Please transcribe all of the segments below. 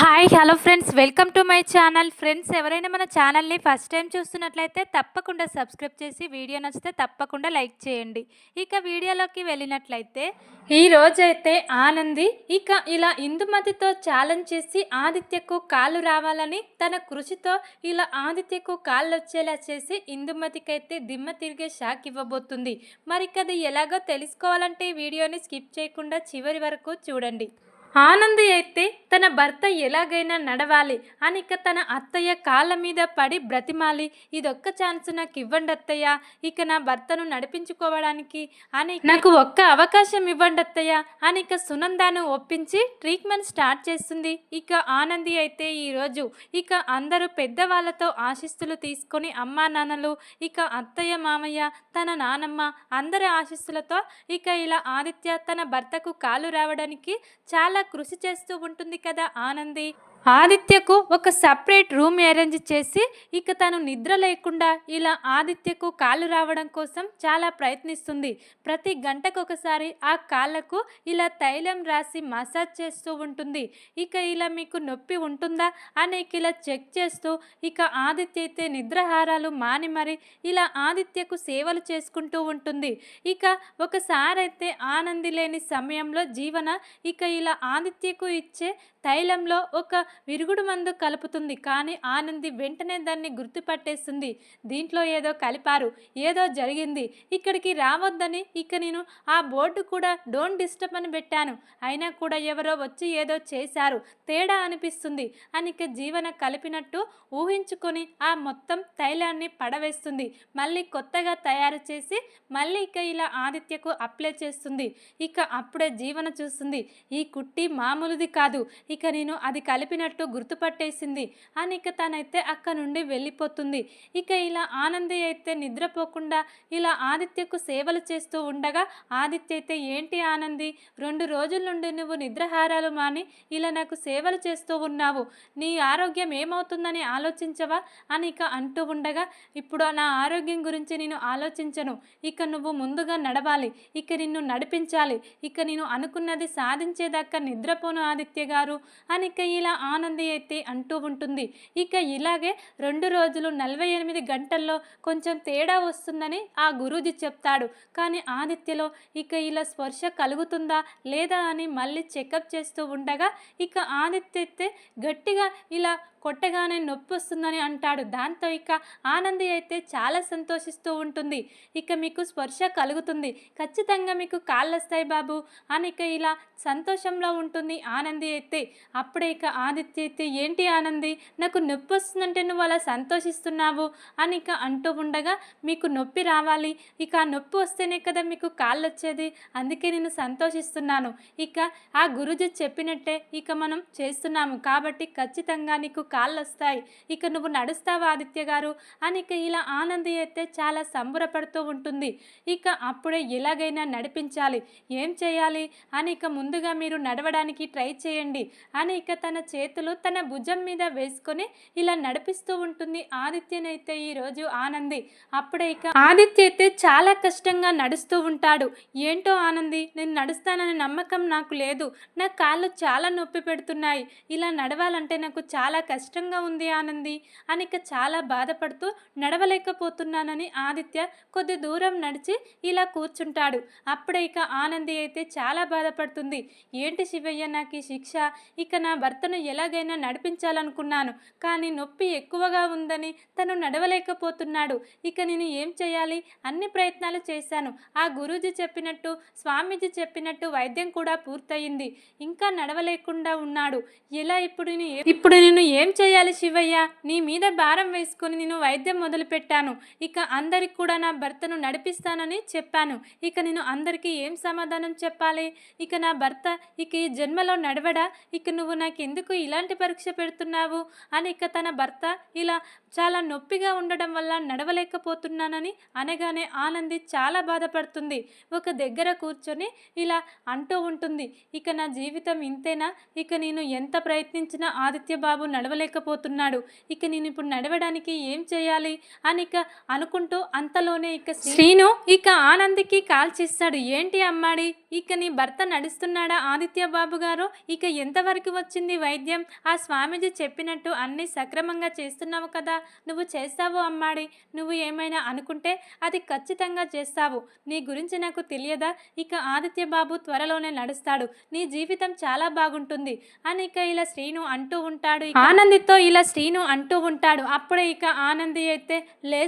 Hi hello friends welcome to my channel friends ఎవరైనా మన ఛానల్ని ఫస్ట్ టైం చూస్తున్నట్లయితే తప్పకుండా సబ్స్క్రైబ్ చేసి వీడియో నచ్చితే తప్పకుండా లైక్ చేయండి. ఇక వీడియోలోకి వెళ్ళినట్లయితే ఈ రోజైతే ఆనంది ఇక ఇలా ఇందుమతితో ఛాలెంజ్ చేసి ఆదిత్యకు కాళ్ళు రావాలని తన కృషితో ఇలా ఆదిత్యకు కాళ్ళు వచ్చేలా చేసి ఇందుమతికైతే దిమ్మ తిరిగే షాక్ ఇవ్వబోతుంది. మరి ఇక అది ఎలాగో తెలుసుకోవాలంటే వీడియోని స్కిప్ చేయకుండా చివరి వరకు చూడండి. ఆనంది అయితే తన భర్త ఎలాగైనా నడవాలి అని ఇక తన అత్తయ్య కాళ్ళ మీద పడి బ్రతిమాలి. ఇదొక్క ఛాన్స్ నాకు ఇవ్వండి అత్తయ్య. ఇక నా భర్తను నడిపించుకోవడానికి అని నాకు ఒక్క అవకాశం ఇవ్వండి అత్తయ్య. అని ఇక సునందాను ఒప్పించి ట్రీట్మెంట్ స్టార్ట్ చేస్తుంది. ఇక ఆనంది అయితే ఈరోజు ఇక అందరూ పెద్దవాళ్ళతో ఆశిస్తులు తీసుకొని అమ్మా నాన్నలు ఇక అత్తయ్య మామయ్య తన నానమ్మ అందరి ఆశీస్సులతో ఇక ఇలా ఆదిత్య తన భర్తకు కాలు రావడానికి చాలా కృషి చేస్తూ ఉంటుంది కదా ఆనంది? ఆదిత్యకు ఒక సపరేట్ రూమ్ అరేంజ్ చేసి ఇక తను నిద్ర లేకుండా ఇలా ఆదిత్యకు కాళ్ళు రావడం కోసం చాలా ప్రయత్నిస్తుంది. ప్రతి గంటకు ఒకసారి ఆ కాళ్ళకు ఇలా తైలం రాసి మసాజ్ చేస్తూ ఉంటుంది. ఇక ఇలా మీకు నొప్పి ఉంటుందా అని ఇలా చెక్ చేస్తూ ఇక ఆదిత్య అయితే నిద్రహారాలు మాని మరి ఇలా ఆదిత్యకు సేవలు చేసుకుంటూ ఉంటుంది. ఇక ఒకసారి అయితే ఆనంది లేని సమయంలో జీవన ఇక ఇలా ఆదిత్యకు ఇచ్చే తైలంలో ఒక విరుగుడు మందు కలుపుతుంది. కానీ ఆనంది వెంటనే దాన్ని గుర్తుపట్టేస్తుంది. దీంట్లో ఏదో కలిపారు ఏదో జరిగింది. ఇక్కడికి రావద్దని ఇక నేను ఆ బోర్డు కూడా డోంట్ డిస్టర్బ్ అని పెట్టాను. అయినా కూడా ఎవరో వచ్చి ఏదో చేశారు తేడా అనిపిస్తుంది. అని ఇక జీవన కలిపినట్టు ఊహించుకొని ఆ మొత్తం తైలాన్ని పడవేస్తుంది. మళ్ళీ కొత్తగా తయారు చేసి మళ్ళీ ఇక ఇలా ఆదిత్యకు అప్లై చేస్తుంది. ఇక అప్పుడే జీవన చూస్తుంది. ఈ కుట్టి మామూలుది కాదు. ఇక నేను అది కలిపినట్టు గుర్తుపట్టేసింది అని ఇక తనైతే అక్క నుండి వెళ్ళిపోతుంది. ఇక ఇలా ఆనంది అయితే నిద్రపోకుండా ఇలా ఆదిత్యకు సేవలు చేస్తూ ఉండగా ఆదిత్య అయితే ఏంటి ఆనంది? రెండు రోజుల నుండి నువ్వు నిద్రహారాలు మాని ఇలా నాకు సేవలు చేస్తూ ఉన్నావు. నీ ఆరోగ్యం ఏమవుతుందని ఆలోచించవా? అని ఇక అంటూ ఉండగా ఇప్పుడు నా ఆరోగ్యం గురించి నేను ఆలోచించను. ఇక నువ్వు ముందుగా నడవాలి. ఇక నిన్ను నడిపించాలి. ఇక నేను అనుకున్నది సాధించేదాకా నిద్రపోను ఆదిత్య గారు. అని ఇక ఇలా ఆనంది అయితే అంటూ ఉంటుంది. ఇక ఇలాగే రెండు రోజులు నలభై ఎనిమిది గంటల్లో కొంచెం తేడా వస్తుందని ఆ గురూజీ చెప్తాడు. కానీ ఆదిత్యలో ఇక ఇలా స్పర్శ కలుగుతుందా లేదా అని మళ్ళీ చెకప్ చేస్తూ ఉండగా ఇక ఆదిత్య అయితే గట్టిగా ఇలా కొట్టగానే నొప్పి వస్తుందని అంటాడు. దాంతో ఇక ఆనంది అయితే చాలా సంతోషిస్తూ ఉంటుంది. ఇక మీకు స్పర్శ కలుగుతుంది. ఖచ్చితంగా మీకు కాళ్ళు వస్తాయి బాబు అని ఇక ఇలా సంతోషంలో ఉంటుంది ఆనంది అయితే. అప్పుడే ఇక ఆదిత్య అయితే ఏంటి ఆనంది? నాకు నొప్పి వస్తుందంటే నువ్వు అలా సంతోషిస్తున్నావు? అని ఇక అంటూ ఉండగా మీకు నొప్పి రావాలి. ఇక ఆ నొప్పి వస్తేనే కదా మీకు కాళ్ళు వచ్చేది అందుకే నేను సంతోషిస్తున్నాను. ఇక ఆ గురుజీ చెప్పినట్టే ఇక మనం చేస్తున్నాము. కాబట్టి ఖచ్చితంగా నీకు కాళ్ళు వస్తాయి ఇక నువ్వు నడుస్తావా ఆదిత్య గారు? అని ఇక ఇలా ఆనంది అయితే చాలా సంబరపడుతూ ఉంటుంది. ఇక అప్పుడే ఎలాగైనా నడిపించాలి. ఏం చేయాలి? అని ఇక ముందుగా మీరు నడవడానికి ట్రై చేయండి. అని ఇక తన చేతులు తన భుజం మీద వేసుకొని ఇలా నడిపిస్తూ ఉంటుంది ఆదిత్యనైతే ఈరోజు ఆనంది. అప్పుడే ఇక ఆదిత్య అయితే చాలా కష్టంగా నడుస్తూ ఉంటాడు. ఏంటో ఆనంది నేను నడుస్తాననే నమ్మకం నాకు లేదు. నా కాళ్ళు చాలా నొప్పి పెడుతున్నాయి. ఇలా నడవాలంటే నాకు చాలా కష్టంగా ఉంది ఆనంది అని ఇక చాలా బాధపడుతూ నడవలేకపోతున్నానని ఆదిత్య కొద్ది దూరం నడిచి ఇలా కూర్చుంటాడు. అప్పుడే ఇక ఆనంది అయితే చాలా బాధపడుతుంది. ఏంటి శివయ్య నాకు ఈ శిక్ష? ఇక నా భర్తను ఎలాగైనా నడిపించాలనుకున్నాను కానీ నొప్పి ఎక్కువగా ఉందని తను నడవలేకపోతున్నాడు. ఇక నేను ఏం చేయాలి? అన్ని ప్రయత్నాలు చేశాను. ఆ గురూజీ చెప్పినట్టు స్వామీజీ చెప్పినట్టు వైద్యం కూడా పూర్తయింది. ఇంకా నడవలేకుండా ఉన్నాడు. ఎలా ఇప్పుడు నేను ఇప్పుడు నేను ఏం చేయాలి శివయ్య? నీ మీద భారం వేసుకొని నేను వైద్యం మొదలుపెట్టాను. ఇక అందరికి కూడా నా భర్తను నడిపిస్తానని చెప్పాను. ఇక నేను అందరికీ ఏం సమాధానం చెప్పాలి? ఇక నా భర్త ఇక ఈ జన్మలో నడవడా? ఇక నువ్వు నాకు ఎందుకు ఇలాంటి పరీక్ష పెడుతున్నావు? అని ఇక తన భర్త ఇలా చాలా నొప్పిగా ఉండడం వల్ల నడవలేకపోతున్నానని అనగానే ఆనంది చాలా బాధపడుతుంది. ఒక దగ్గర కూర్చొని ఇలా అంటూ ఉంటుంది ఇక నా జీవితం ఇంతేనా? ఇక నేను ఎంత ప్రయత్నించినా ఆదిత్య బాబు నడవలేకపోతున్నాడు. ఇక నేను ఇప్పుడు నడవడానికి ఏం చేయాలి? అని ఇక అనుకుంటూ అంతలోనే ఇక శ్రీను ఇక ఆనందికి కాల్ చేస్తాడు. ఏంటి అమ్మాడి? ఇక నీ భర్త నడుస్తున్నాడా ఆదిత్య బాబు గారు? ఇక ఎంతవరకు వచ్చింది వైద్యం? ఆ స్వామీజీ చెప్పినట్టు అన్నీ సక్రమంగా చేస్తున్నావు కదా. నువ్వు చేస్తావు అమ్మాడి? నువ్వు ఏమైనా అనుకుంటే అది ఖచ్చితంగా చేస్తావు. నీ గురించి నాకు తెలియదా? ఇక ఆదిత్య బాబు త్వరలోనే నడుస్తాడు. నీ జీవితం చాలా బాగుంటుంది. అని ఇక ఇలా శ్రీను అంటూ ఉంటాడు. ఆనందితో ఇలా శ్రీను అంటూ ఉంటాడు. అప్పుడే ఇక ఆనంది అయితే లే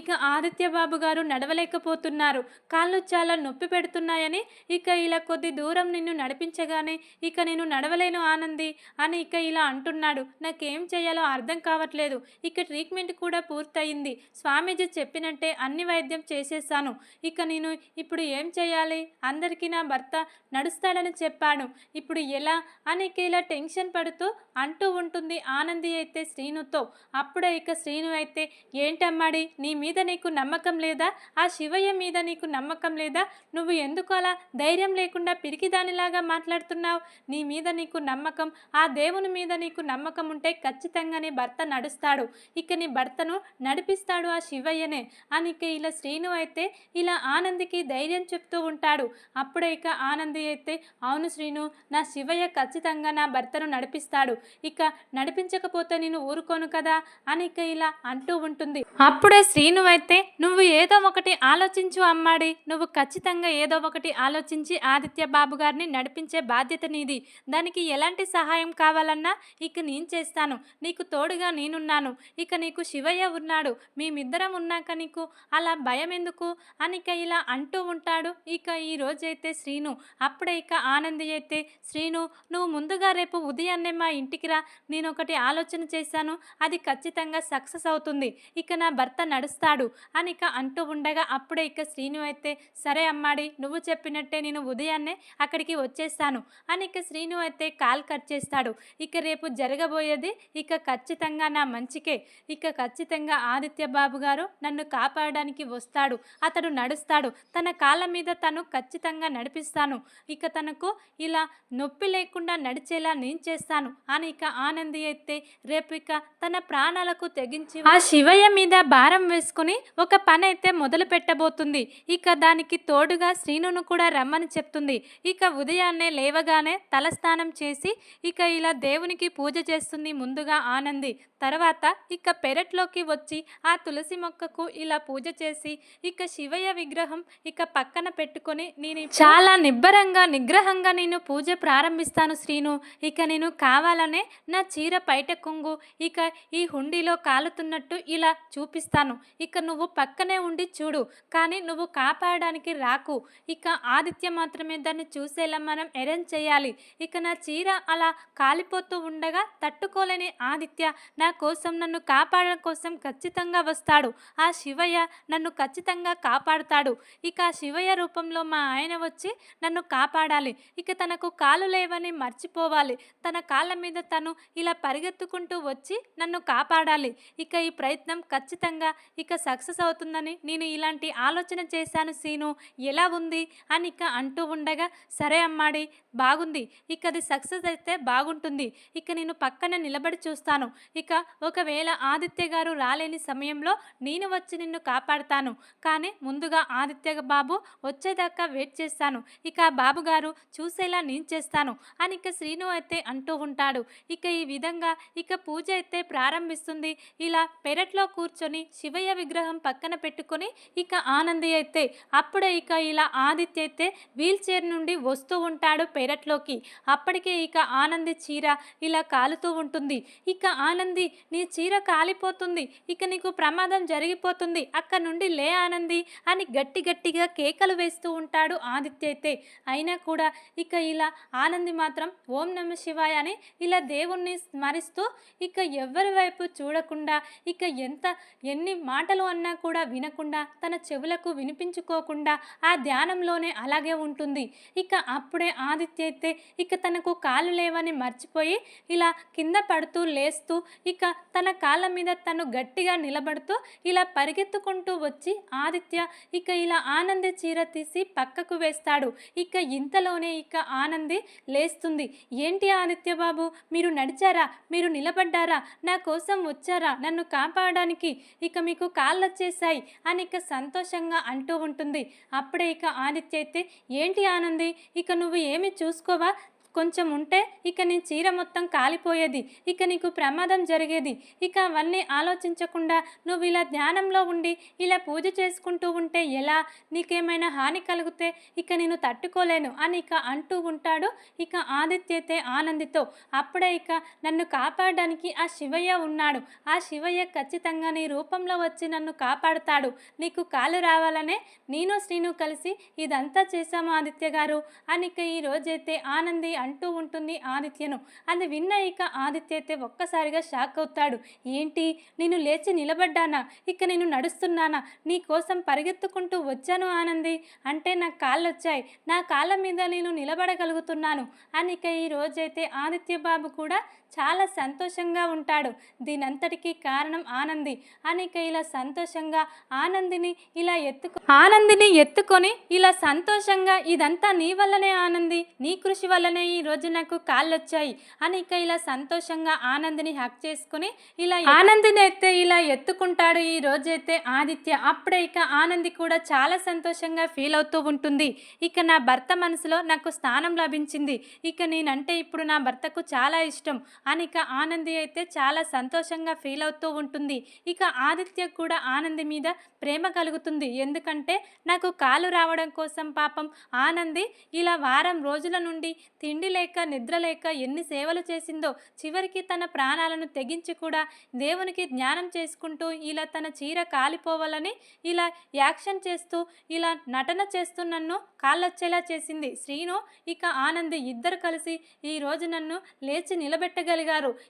ఇక ఆదిత్య బాబు గారు నడవలేకపోతున్నారు. కాళ్ళు చాలా నొప్పి పెడుతున్నాయని ఇక ఇలా కొద్ది దూరం నిన్ను నడిపించగానే ఇక నేను నడవలేను ఆనంది అని ఇక ఇలా అంటున్నాడు. నాకేం చేయాలో అర్థం కావట్లేదు. ఇక ట్రీట్మెంట్ కూడా పూర్తయింది. స్వామీజీ చెప్పినట్టే అన్ని వైద్యం చేసేసాను ఇక నేను ఇప్పుడు ఏం చేయాలి? అందరికీ నా భర్త నడుస్తాడని చెప్పాను. ఇప్పుడు ఎలా? అని ఇక ఇలా టెన్షన్ పడుతూ అంటూ ఉంటుంది ఆనంది అయితే శ్రీనుతో. అప్పుడే ఇక శ్రీను అయితే ఏంటమ్మాడి? నీ మీద నీకు నమ్మకం లేదా? ఆ శివయ్య మీద నీకు నమ్మకం లేదా? నువ్వు ఎందుకు అలా ధైర్యం లేకుండా పిరికిదానిలాగా మాట్లాడుతున్నావు. నీ మీద నీకు నమ్మకం ఆ దేవుని మీద నీకు నమ్మకం ఉంటే ఖచ్చితంగా నీ భర్త నడుస్తాడు. ఇక నీ భర్తను నడిపిస్తాడు ఆ శివయ్యనే. అని ఇక ఇలా శ్రీను అయితే ఇలా ఆనందికి ధైర్యం చెప్తూ ఉంటాడు. అప్పుడే ఇక ఆనంది అయితే అవును శ్రీను నా శివయ్య ఖచ్చితంగా నా భర్తను నడిపిస్తాడు. ఇక నడిపించకపోతే నేను ఊరుకోను కదా? అని ఇక ఇలా అంటూ ఉంటుంది. అప్పుడే శ్రీను అయితే నువ్వు ఏదో ఒకటి ఆలోచించు అమ్మాడి. నువ్వు ఖచ్చితంగా ఏదో ఒకటి ఆలోచించి ఆదిత్య బాబు గారిని నడిపించే బాధ్యత నీది. దానికి ఎలాంటి సహాయం కావాలన్నా ఇక నేను చేస్తాను. నీకు తోడుగా నేనున్నాను. ఇక నీకు శివయ్య ఉన్నాడు. మేమిద్దరం ఉన్నాక నీకు అలా భయం ఎందుకు? అనిక ఇలా అంటూ ఉంటాడు. ఇక ఈ రోజైతే శ్రీను అప్పుడే ఇక ఆనంది అయితే శ్రీను నువ్వు ముందుగా రేపు ఉదయాన్నే మా ఇంటికి రా. నేను ఒకటి ఆలోచన చేశాను. అది ఖచ్చితంగా సక్సెస్ అవుతుంది. ఇక నా భర్త నడుస్తాడు. అని ఇక అంటూ ఉండగా అప్పుడే ఇక శ్రీను అయితే సరే అమ్మాడి నువ్వు చెప్పినట్టే నేను ఉదయాన్నే అక్కడికి వచ్చేస్తాను అని ఇక శ్రీను అయితే కాల్ కట్ చేస్తాడు. ఇక రేపు జరగబోయేది ఇక ఖచ్చితంగా నా మంచికే. ఇక ఖచ్చితంగా ఆదిత్య బాబు గారు నన్ను కాపాడడానికి వస్తాడు. అతడు నడుస్తాడు. తన కాళ్ళ మీద తను ఖచ్చితంగా నడిపిస్తాను. ఇక తనకు ఇలా నొప్పి లేకుండా నడిచేలా నేను చేస్తాను అని ఇక ఆనంది అయితే రేపు ఇక తన ప్రాణాలకు తెగించి ఆ శివయ్య మీద భారం వేసుకుని ఒక పని అయితే మొదలు పెట్టబోతుంది ఇక దానికి తోడుగా శ్రీనును కూడా రమ్మని చెప్తుంది. ఇక ఉదయాన్నే లేవగానే తలస్నానం చేసి ఇక ఇలా దేవునికి పూజ చేస్తుంది ముందుగా ఆనంది. తర్వాత ఇక పెరట్లోకి వచ్చి ఆ తులసి మొక్కకు ఇలా పూజ చేసి ఇక శివయ్య విగ్రహం ఇక పక్కన పెట్టుకొని నేను చాలా నిబ్బరంగా నిగ్రహంగా నేను పూజ ప్రారంభిస్తాను శ్రీను. ఇక నేను కావాలనే నా చీర బయట కొంగు. ఇక ఈ హుండీలో కాలుతున్నట్టు ఇలా చూపిస్తాను. ఇక నువ్వు పక్కనే ఉండి చూడు. కానీ నువ్వు కాపాడడానికి రాకు. ఇక ఆది ఆదిత్య మాత్రమే దాన్ని చూసేలా మనం అరేంజ్ చేయాలి. ఇక నా చీర అలా కాలిపోతూ ఉండగా తట్టుకోలేని ఆదిత్య నా కోసం నన్ను కాపాడడం కోసం ఖచ్చితంగా వస్తాడు. ఆ శివయ్య నన్ను ఖచ్చితంగా కాపాడుతాడు. ఇక ఆ శివయ్య రూపంలో మా ఆయన వచ్చి నన్ను కాపాడాలి. ఇక తనకు కాలు లేవని మర్చిపోవాలి. తన కాళ్ళ మీద తను ఇలా పరిగెత్తుకుంటూ వచ్చి నన్ను కాపాడాలి. ఇక ఈ ప్రయత్నం ఖచ్చితంగా ఇక సక్సెస్ అవుతుందని నేను ఇలాంటి ఆలోచన చేశాను సీను. ఎలా ఉంది? అని ఇక అంటూ ఉండగా సరే అమ్మాడి బాగుంది. ఇక అది సక్సెస్ అయితే బాగుంటుంది. ఇక నేను పక్కన నిలబడి చూస్తాను. ఇక ఒకవేళ ఆదిత్య గారు రాలేని సమయంలో నేను వచ్చి నిన్ను కాపాడుతాను. కానీ ముందుగా ఆదిత్య బాబు వచ్చేదాకా వెయిట్ చేస్తాను. ఇక బాబు గారు చూసేలా నేను చేస్తాను అని ఇక శ్రీను అయితే అంటూ ఉంటాడు. ఇక ఈ విధంగా ఇక పూజ అయితే ప్రారంభిస్తుంది. ఇలా పెరట్లో కూర్చొని శివయ్య విగ్రహం పక్కన పెట్టుకొని ఇక ఆనంది అయితే అప్పుడే ఇక ఇలా ఆదిత్య అయితే వీల్ చైర్ నుండి వస్తూ ఉంటాడు పెరట్లోకి. అప్పటికే ఇక ఆనంది చీర ఇలా కాలుతూ ఉంటుంది. ఇక ఆనంది నీ చీర కాలిపోతుంది. ఇక నీకు ప్రమాదం జరిగిపోతుంది. అక్కడ నుండి లే ఆనంది అని గట్టి గట్టిగా కేకలు వేస్తూ ఉంటాడు ఆదిత్య అయితే. అయినా కూడా ఇక ఇలా ఆనంది మాత్రం ఓం నమ శివాయ అని ఇలా దేవుణ్ణి స్మరిస్తూ ఇక ఎవరి వైపు చూడకుండా ఇక ఎంత ఎన్ని మాటలు అన్నా కూడా వినకుండా తన చెవులకు వినిపించుకోకుండా ఆ ధ్యానంలోనే అలా అలాగే ఉంటుంది. ఇక అప్పుడే ఆదిత్య అయితే ఇక తనకు కాలు లేవని మర్చిపోయి ఇలా కింద పడుతూ లేస్తూ ఇక తన కాళ్ళ మీద తను గట్టిగా నిలబడుతూ ఇలా పరిగెత్తుకుంటూ వచ్చి ఆదిత్య ఇక ఇలా ఆనంది చీర తీసి పక్కకు వేస్తాడు. ఇక ఇంతలోనే ఇక ఆనంది లేస్తుంది. ఏంటి ఆదిత్య బాబు? మీరు నడిచారా? మీరు నిలబడ్డారా? నా కోసం వచ్చారా? నన్ను కాపాడడానికి ఇక మీకు కాళ్ళు వచ్చేసాయి అని ఇక సంతోషంగా అంటూ ఉంటుంది. అప్పుడే ఇక ఆదిత్య అయితే ఏంటి ఆనంది? ఇక నువ్వు ఏమి చూసుకోవా? కొంచెం ఉంటే ఇక నీ చీర మొత్తం కాలిపోయేది ఇక నీకు ప్రమాదం జరిగేది. ఇక అవన్నీ ఆలోచించకుండా నువ్వు ఇలా ధ్యానంలో ఉండి ఇలా పూజ చేసుకుంటూ ఉంటే ఎలా? నీకేమైనా హాని కలిగితే ఇక నేను తట్టుకోలేను అని ఇక అంటూ ఉంటాడు ఇక ఆదిత్య అయితే ఆనందితో. అప్పుడే ఇక నన్ను కాపాడడానికి ఆ శివయ్య ఉన్నాడు. ఆ శివయ్య ఖచ్చితంగా నీ రూపంలో వచ్చి నన్ను కాపాడుతాడు. నీకు కాలు రావాలనే నేను శ్రీను కలిసి ఇదంతా చేశాము ఆదిత్య గారు. అని ఇక ఈ రోజైతే ఆనంది అంటూ ఉంటుంది ఆదిత్యను. అది విన్న ఇక ఆదిత్య అయితే ఒక్కసారిగా షాక్ అవుతాడు. ఏంటి? నేను లేచి నిలబడ్డానా? ఇక నేను నడుస్తున్నానా? నీ కోసం పరిగెత్తుకుంటూ వచ్చాను ఆనంది. అంటే నా కాళ్ళు వచ్చాయి నా కాళ్ళ మీద నేను నిలబడగలుగుతున్నాను. అని ఇక ఈ రోజైతే ఆదిత్య బాబు కూడా చాలా సంతోషంగా ఉంటాడు. దీనంతటికీ కారణం ఆనంది. అనేక ఇలా సంతోషంగా ఆనందిని ఇలా ఎత్తుకు ఆనందిని ఎత్తుకొని ఇలా సంతోషంగా ఇదంతా నీ వల్లనే ఆనంది. నీ కృషి వల్లనే ఈ రోజు నాకు కాళ్ళు వచ్చాయి ఇలా సంతోషంగా ఆనందిని హక్ చేసుకుని ఇలా ఆనందిని అయితే ఇలా ఎత్తుకుంటాడు ఈ రోజైతే ఆదిత్య. అప్పుడే ఇక ఆనంది కూడా చాలా సంతోషంగా ఫీల్ అవుతూ ఉంటుంది. ఇక నా భర్త మనసులో నాకు స్థానం లభించింది. ఇక నేనంటే ఇప్పుడు నా భర్తకు చాలా ఇష్టం. అని ఇక ఆనంది అయితే చాలా సంతోషంగా ఫీల్ అవుతూ ఉంటుంది. ఇక ఆదిత్య కూడా ఆనంది మీద ప్రేమ కలుగుతుంది. ఎందుకంటే నాకు కాలు రావడం కోసం పాపం ఆనంది ఇలా వారం రోజుల నుండి తిండి లేక నిద్ర లేక ఎన్ని సేవలు చేసిందో చివరికి తన ప్రాణాలను తెగించి కూడా దేవునికి జ్ఞానం చేసుకుంటూ ఇలా తన చీర కాలిపోవాలని ఇలా యాక్షన్ చేస్తూ ఇలా నటన చేస్తూ నన్ను కాళ్ళొచ్చేలా చేసింది. శ్రీను ఇక ఆనంది ఇద్దరు కలిసి ఈ రోజు నన్ను లేచి నిలబెట్టగలిగారు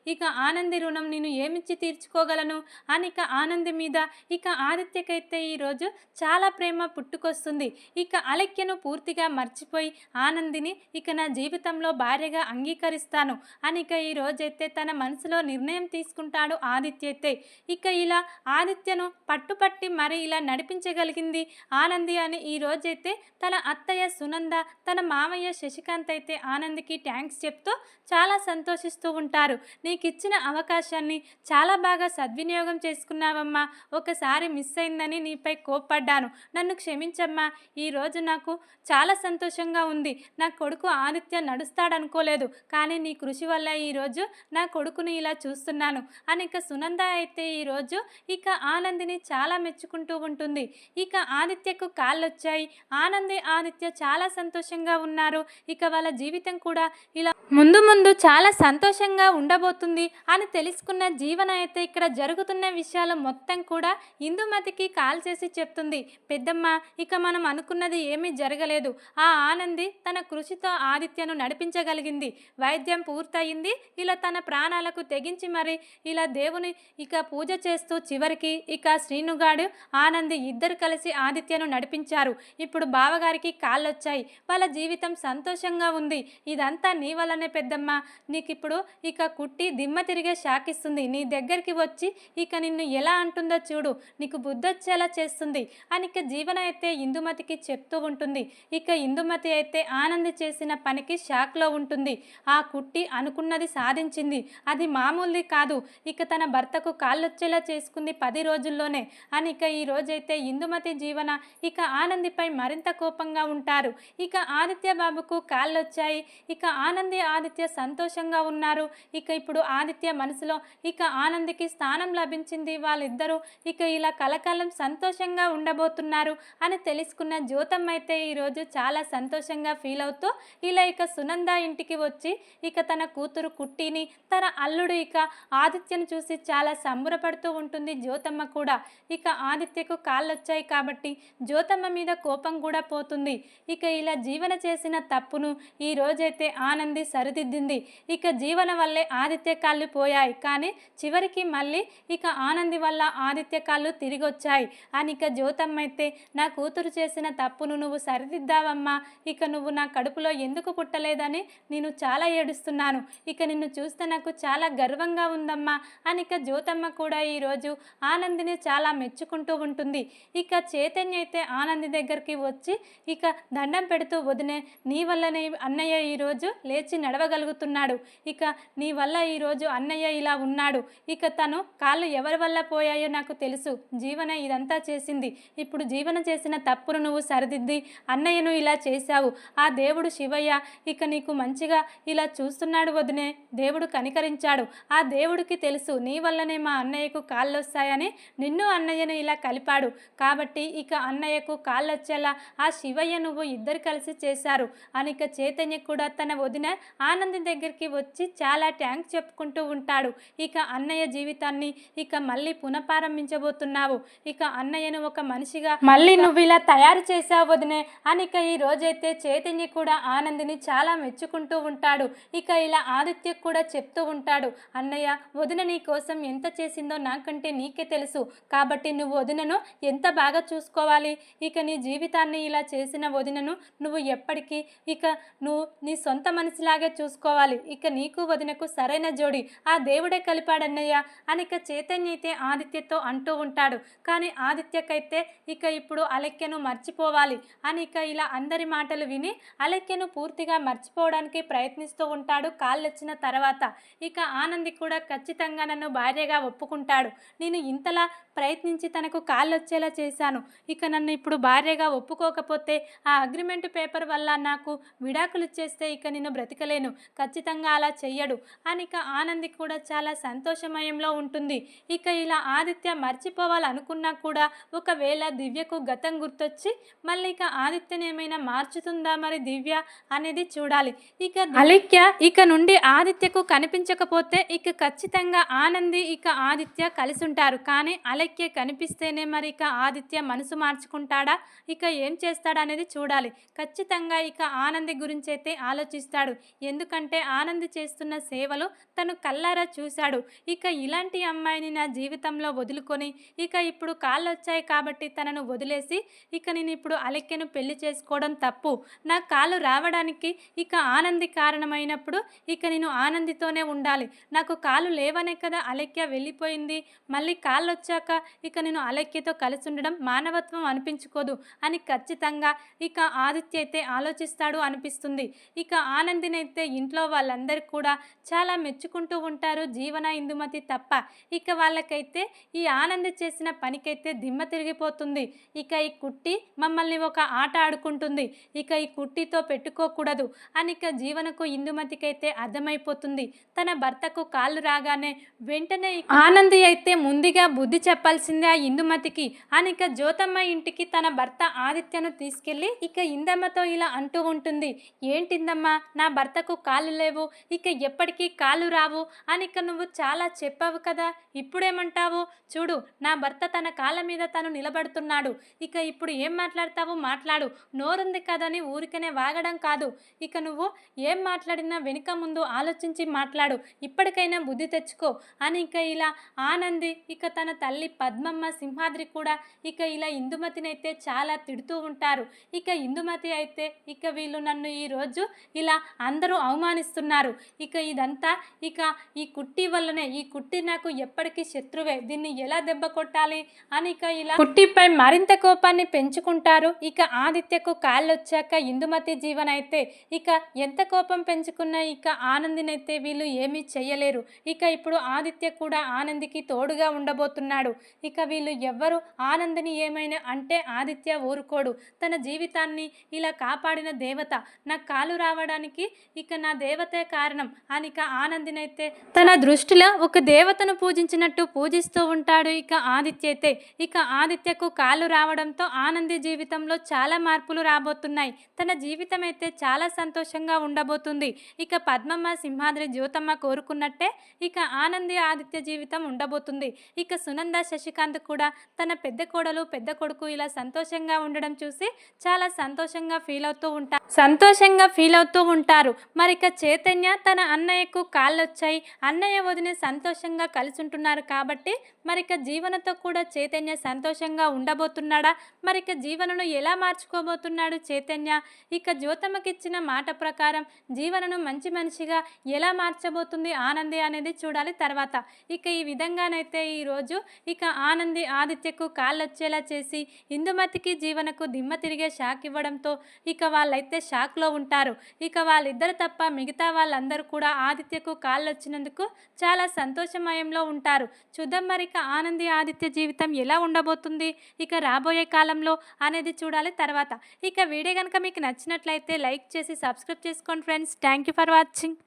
ఇక ఆనంది రుణం నేను ఏమిచ్చి తీర్చుకోగలను? అని ఇక ఆనంది మీద ఇక ఆదిత్యకైతే ఈరోజు చాలా ప్రేమ పుట్టుకొస్తుంది. ఇక అలక్యను పూర్తిగా మర్చిపోయి ఆనందిని ఇక నా జీవితంలో భార్యగా అంగీకరిస్తాను. అని ఇక ఈ రోజైతే తన మనసులో నిర్ణయం తీసుకుంటాడు ఆదిత్య అయితే. ఇక ఇలా ఆదిత్యను పట్టుపట్టి మరి ఇలా నడిపించగలిగింది ఆనంది అని ఈ రోజైతే తన అత్తయ్య సునంద తన మామయ్య శశికాంత్ అయితే ఆనందికి థ్యాంక్స్ చెప్తూ చాలా సంతోషిస్తూ ఉంటారు. నీకు ఇచ్చిన అవకాశాన్ని చాలా బాగా సద్వినియోగం చేసుకున్నావమ్మా. ఒకసారి మిస్ అయిందని నీపై కోప్పడ్డాను. నన్ను క్షమించమ్మా. ఈరోజు నాకు చాలా సంతోషంగా ఉంది. నా కొడుకు ఆదిత్య నడుస్తాడనుకోలేదు. కానీ నీ కృషి వల్ల ఈరోజు నా కొడుకుని ఇలా చూస్తున్నాను. అని ఇక సునంద అయితే ఈరోజు ఇక ఆనందిని చాలా మెచ్చుకుంటూ ఉంటుంది. ఇక ఆదిత్యకు కాళ్ళొచ్చాయి. ఆనంది ఆదిత్య చాలా సంతోషంగా ఉన్నారు. ఇక వాళ్ళ జీవితం కూడా ఇలా ముందు ముందు చాలా సంతోషంగా ఉండబోతుంది అని తెలుసుకున్న జీవన అయితే ఇక్కడ జరుగుతున్న విషయాలు మొత్తం కూడా ఇందుమతికి కాల్ చేసి చెప్తుంది. పెద్దమ్మ ఇక మనం అనుకున్నది ఏమీ జరగలేదు. ఆ ఆనంది తన కృషితో ఆదిత్యను నడిపించగలిగింది. వైద్యం పూర్తయింది. ఇలా తన ప్రాణాలకు తెగించి మరి ఇలా దేవుని ఇక పూజ చేస్తూ చివరికి ఇక శ్రీనుగాడు ఆనంది ఇద్దరు కలిసి ఆదిత్యను నడిపించారు. ఇప్పుడు బావగారికి కాళ్ళొచ్చాయి. వాళ్ళ జీవితం సంతోషంగా ఉంది. ఇదంతా నీ వల్లనే పెద్దమ్మ. నీకు ఇప్పుడు ఇక కుట్టి దిమ్మ తిరిగే షాకిస్తుంది నీ దగ్గరికి వచ్చి ఇక నిన్ను ఎలా అంటుందో చూడు. నీకు బుద్ధొచ్చేలా చేస్తుంది. అని ఇక జీవన అయితే ఇందుమతికి చెప్తూ ఉంటుంది. ఇక ఇందుమతి అయితే ఆనంది చేసిన పనికి షాక్లో ఉంటుంది. ఆ కుట్టి అనుకున్నది సాధించింది. అది మామూలుది కాదు. ఇక తన భర్తకు కాళ్ళొచ్చేలా చేసుకుంది పది రోజుల్లోనే. అని ఇక ఈ రోజైతే ఇందుమతి జీవన ఇక ఆనందిపై మరింత కోపంగా ఉంటారు. ఇక ఆదిత్య బాబుకు కాళ్ళొచ్చాయి. ఇక ఆనంది ఆదిత్య సంతోషంగా ఉన్నారు. ఇక ఇప్పుడు ఆదిత్య మనసులో ఇక ఆనందికి స్థానం లభించింది వాళ్ళిద్దరూ. ఇక ఇలా కలకాలం సంతోషంగా ఉండబోతున్నారు అని తెలుసుకున్న జ్యోతమ్మ అయితే ఈరోజు చాలా సంతోషంగా ఫీల్ అవుతూ ఇలా ఇక సునంద ఇంటికి వచ్చి ఇక తన కూతురు కుట్టిని తన అల్లుడు ఇక ఆదిత్యను చూసి చాలా సంబరపడుతూ ఉంటుంది జ్యోతమ్మ కూడా. ఇక ఆదిత్యకు కాళ్ళు వచ్చాయి కాబట్టి జ్యోతమ్మ మీద కోపం కూడా పోతుంది. ఇక ఇలా జీవన చేసిన తప్పును ఈ రోజైతే ఆనంది సరిదిద్దింది. ఇక జీవన వల్లే ఆదిత్య కాళ్ళు పోయాయి. కానీ చివరికి మళ్ళీ ఇక ఆనంది వల్ల ఆదిత్య కాళ్ళు తిరిగి వచ్చాయి అని ఇక జ్యోతమ్మ అయితే నా కూతురు చేసిన తప్పును నువ్వు సరిదిద్దావమ్మా. ఇక నువ్వు నా కడుపులో ఎందుకు పుట్టలేదని నేను చాలా ఏడుస్తున్నాను. ఇక నిన్ను చూస్తే నాకు చాలా గర్వంగా ఉందమ్మా. అని ఇక జ్యోతమ్మ కూడా ఈరోజు ఆనందిని చాలా మెచ్చుకుంటూ ఉంటుంది. ఇక చైతన్య అయితే ఆనంది దగ్గరికి వచ్చి ఇక దండం పెడుతూ వదినే నీ వల్లనే అన్నయ్య ఈరోజు లేచి నడవగలుగుతున్నాడు. ఇక నీ వల్ల ఈరోజు అన్నయ్య ఇలా ఉన్నాడు. ఇక తను కాళ్ళు ఎవరి వల్ల పోయాయో నాకు తెలుసు. జీవన ఇదంతా చేసింది. ఇప్పుడు జీవన చేసిన తప్పును నువ్వు సరిదిద్ది అన్నయ్యను ఇలా చేశావు. ఆ దేవుడు శివయ్య ఇక నీకు మంచిగా ఇలా చూస్తున్నాడు వదినే. దేవుడు కనికరించాడు. ఆ దేవుడికి తెలుసు నీ వల్లనే మా అన్నయ్యకు కాళ్ళు వస్తాయని నిన్ను అన్నయ్యను ఇలా కలిపాడు. కాబట్టి ఇక అన్నయ్యకు కాళ్ళు వచ్చేలా ఆ శివయ్య నువ్వు ఇద్దరు కలిసి చేశారు. అని ఇక చైతన్య కూడా తన వదిన ఆనంది దగ్గరికి వచ్చి చాలా ట్యాంక్స్ చెప్పుకుంటూ ఉంటాడు. ఇక అన్నయ్య జీవితాన్ని ఇక మళ్ళీ పునఃప్రారంభించబోతున్నావు. ఇక అన్నయ్యను ఒక మనిషిగా మళ్ళీ నువ్వు ఇలా తయారు చేసావు వదినే. అని ఇక ఈ రోజైతే చైతన్య కూడా ఆనందిని చాలా మెచ్చుకుంటూ ఉంటాడు. ఇక ఇలా ఆదిత్య కూడా చెప్తూ ఉంటాడు. అన్నయ్య వదిన నీ కోసం ఎంత చేసిందో నాకంటే నీకే తెలుసు. కాబట్టి నువ్వు వదినను ఎంత బాగా చూసుకోవాలి? ఇక నీ జీవితాన్ని ఇలా చేసిన వదినను నువ్వు ఎప్పటికీ ఇక నువ్వు నీ సొంత మనిషిలాగే చూసుకోవాలి. ఇక నీకు వదినకు సరైన జోడి ఆ దేవుడే కలిపాడన్నయ్య అని ఇక చైతన్య అయితే ఆదిత్యతో అంటూ ఉంటాడు. కానీ ఆదిత్యకైతే ఇక ఇప్పుడు అలెక్యను మర్చిపోవాలి అని ఇక ఇలా అందరి మాటలు విని అలెక్యను పూర్తిగా మర్చిపోవడానికి ప్రయత్నిస్తూ ఉంటాడు కాళ్ళొచ్చిన తర్వాత. ఇక ఆనంది కూడా ఖచ్చితంగా నన్ను భార్యగా ఒప్పుకుంటాడు. నేను ఇంతలా ప్రయత్నించి తనకు కాళ్ళు వచ్చేలా చేశాను. ఇక నన్ను ఇప్పుడు భార్యగా ఒప్పుకోకపోతే ఆ అగ్రిమెంట్ పేపర్ వల్ల నాకు విడాకులు ఇచ్చేస్తే ఇక నేను బ్రతికలేను. ఖచ్చితంగా అలా చెయ్యడు. అని ఇక ఆనంది కూడా చాలా సంతోషమయంలో ఉంటుంది. ఇక ఇలా ఆదిత్య మర్చిపోవాలనుకున్నా కూడా ఒకవేళ దివ్యకు గతం గుర్తొచ్చి మళ్ళీ ఇక ఆదిత్యని ఏమైనా మార్చుతుందా మరి దివ్య అనేది చూడాలి. ఇక అలిక్య ఇక నుండి ఆదిత్యకు కనిపించకపోతే ఇక ఖచ్చితంగా ఆనంది ఇక ఆదిత్య కలిసి ఉంటారు కానీ అలెక్య కనిపిస్తేనే మరి ఇక ఆదిత్య మనసు మార్చుకుంటాడా? ఇక ఏం చేస్తాడా అనేది చూడాలి. ఖచ్చితంగా ఇక ఆనంది గురించి అయితే ఆలోచిస్తాడు. ఎందుకంటే ఆనంది చేస్తున్న సేవలు తను కల్లారా చూశాడు. ఇక ఇలాంటి అమ్మాయిని నా జీవితంలో వదులుకొని ఇక ఇప్పుడు కాళ్ళు వచ్చాయి కాబట్టి తనను వదిలేసి ఇక నేను ఇప్పుడు అలెక్కెను పెళ్ళి చేసుకోవడం తప్పు. నా కాలు రావడానికి ఇక ఆనంది కారణమైనప్పుడు ఇక నేను ఆనందితోనే ఉండాలి. నాకు కాలు లేవనే కదా అలెక్య వెళ్ళిపోయింది. మళ్ళీ కాళ్ళు వచ్చాక ఇక నేను అలక్యతో కలిసి ఉండడం మానవత్వం అనిపించుకోదు అని ఖచ్చితంగా ఇక ఆదిత్య అయితే ఆలోచిస్తాడు అనిపిస్తుంది. ఇక ఆనందినైతే ఇంట్లో వాళ్ళందరూ కూడా చాలా మెచ్చుకుంటూ ఉంటారు జీవన ఇందుమతి తప్ప. ఇక వాళ్ళకైతే ఈ ఆనంద్ చేసిన పనికైతే దిమ్మ తిరిగిపోతుంది. ఇక ఈ కుట్టి మమ్మల్ని ఒక ఆట ఆడుకుంటుంది. ఇక ఈ కుట్టితో పెట్టుకోకూడదు అని ఇక జీవనకు ఇందుమతికైతే అర్థమైపోతుంది. తన భర్తకు కాళ్ళు రాగానే వెంటనే ఆనంది అయితే ముందుగా బుద్ధి చెప్ప చెప్పాల్సిందే ఆ ఇందుమతికి. అని ఇక జ్యోతమ్మ ఇంటికి తన భర్త ఆదిత్యను తీసుకెళ్ళి ఇక ఇందమ్మతో ఇలా అంటూ ఉంటుంది. ఏంటిందమ్మా? నా భర్తకు కాళ్ళు లేవు. ఇక ఎప్పటికీ కాళ్ళు రావు. అని ఇక నువ్వు చాలా చెప్పావు కదా. ఇప్పుడేమంటావు? చూడు నా భర్త తన కాళ్ళ మీద తను నిలబడుతున్నాడు. ఇక ఇప్పుడు ఏం మాట్లాడతావు మాట్లాడు. నోరుంది కదని ఊరికనే వాగడం కాదు. ఇక నువ్వు ఏం మాట్లాడినా వెనుక ముందు ఆలోచించి మాట్లాడు. ఇప్పటికైనా బుద్ధి తెచ్చుకో. అని ఇక ఇలా ఆనంది ఇక తన తల్లి పద్మమ్మ సింహాద్రి కూడా ఇక ఇలా ఇందుమతిని అయితే చాలా తిడుతూ ఉంటారు. ఇక ఇందుమతి అయితే ఇక వీళ్ళు నన్ను ఈరోజు ఇలా అందరూ అవమానిస్తున్నారు. ఇక ఇదంతా ఇక ఈ కుట్టి వల్లనే ఈ కుట్టి నాకు ఎప్పటికీ శత్రువే. దీన్ని ఎలా దెబ్బ కొట్టాలి అని ఇక ఇలా కుట్టిపై మరింత కోపాన్ని పెంచుకుంటారు. ఇక ఆదిత్యకు కాళ్ళు వచ్చాక ఇందుమతి జీవన అయితే ఇక ఎంత కోపం పెంచుకున్నా ఇక ఆనందినైతే వీళ్ళు ఏమీ చెయ్యలేరు. ఇక ఇప్పుడు ఆదిత్య కూడా ఆనందికి తోడుగా ఉండబోతున్నాడు. ఇక వీళ్ళు ఎవ్వరు ఆనందిని ఏమైనా అంటే ఆదిత్య ఊరుకోడు. తన జీవితాన్ని ఇలా కాపాడిన దేవత నా కాలు రావడానికి ఇక నా దేవతే కారణం అని ఇక ఆనందినైతే తన దృష్టిలో ఒక దేవతను పూజించినట్టు పూజిస్తూ ఉంటాడు ఇక ఆదిత్య అయితే ఇక ఆదిత్యకు కాలు రావడంతో ఆనంది జీవితంలో చాలా మార్పులు రాబోతున్నాయి. తన జీవితం అయితే చాలా సంతోషంగా ఉండబోతుంది. ఇక పద్మమ్మ సింహాద్రి జ్యోతమ్మ కోరుకున్నట్టే ఇక ఆనంది ఆదిత్య జీవితం ఉండబోతుంది. ఇక సునంద శశికాంత్ కూడా తన పెద్ద కోడలు పెద్ద కొడుకు ఇలా సంతోషంగా ఉండడం చూసి చాలా సంతోషంగా ఫీల్ అవుతూ ఉంటారు సంతోషంగా ఫీల్ అవుతూ ఉంటారు. మరి ఇక చైతన్య తన అన్నయ్యకు కాళ్ళు వచ్చాయి అన్నయ్య వదిన సంతోషంగా కలిసి ఉంటున్నారు కాబట్టి మరి ఇక జీవనతో కూడా చైతన్య సంతోషంగా ఉండబోతున్నాడా? మరి ఇక జీవనను ఎలా మార్చుకోబోతున్నాడు చైతన్య? ఇక జ్యోతమ్మకిచ్చిన మాట ప్రకారం జీవనను మంచి మనిషిగా ఎలా మార్చబోతుంది ఆనంది అనేది చూడాలి తర్వాత. ఇక ఈ విధంగానైతే ఈరోజు ఇక ఆనంది ఆదిత్యకు కాళ్ళొచ్చేలా చేసి ఇందుమతికి జీవనకు దిమ్మ తిరిగే షాక్ ఇవ్వడంతో ఇక వాళ్ళైతే షాక్లో ఉంటారు. ఇక వాళ్ళిద్దరు తప్ప మిగతా వాళ్ళందరూ కూడా ఆదిత్యకు కాళ్ళొచ్చినందుకు చాలా సంతోషమయంలో ఉంటారు. చూద్దాం మరి ఇక ఆనంది ఆదిత్య జీవితం ఎలా ఉండబోతుంది? ఇక రాబోయే కాలంలో అనేది చూడాలి తర్వాత. ఇక వీడియో కనుక మీకు నచ్చినట్లయితే లైక్ చేసి సబ్స్క్రైబ్ చేసుకోండి friends. Thank you for watching.